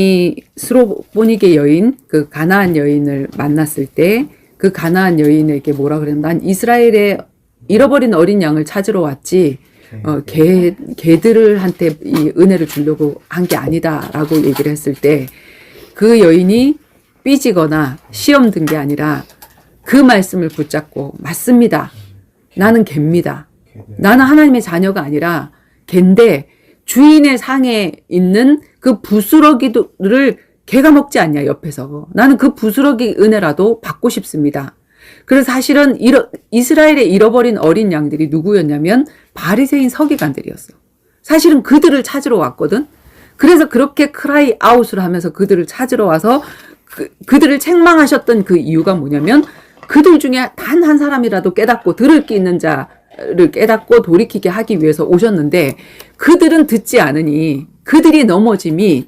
이 스로보니게 여인, 그 가나안 여인을 만났을 때 그 가나안 여인에게 뭐라 그랬나? 난 이스라엘의 잃어버린 어린 양을 찾으러 왔지. 어, 개, 개들을 한테 이 은혜를 주려고 한 게 아니다라고 얘기를 했을 때 그 여인이 삐지거나 시험 든 게 아니라 그 말씀을 붙잡고 맞습니다. 나는 개입니다. 나는 하나님의 자녀가 아니라 갠데 주인의 상에 있는 그 부스러기를 개가 먹지 않냐 옆에서 나는 그 부스러기 은혜라도 받고 싶습니다. 그래서 사실은 잃어, 이스라엘에 잃어버린 어린 양들이 누구였냐면 바리새인 서기관들이었어. 사실은 그들을 찾으러 왔거든. 그래서 그렇게 크라이 아웃을 하면서 그들을 찾으러 와서 그, 그들을 책망하셨던 그 이유가 뭐냐면 그들 중에 단 한 사람이라도 깨닫고 들을 게 있는 자를 깨닫고 돌이키게 하기 위해서 오셨는데 그들은 듣지 않으니 그들이 넘어짐이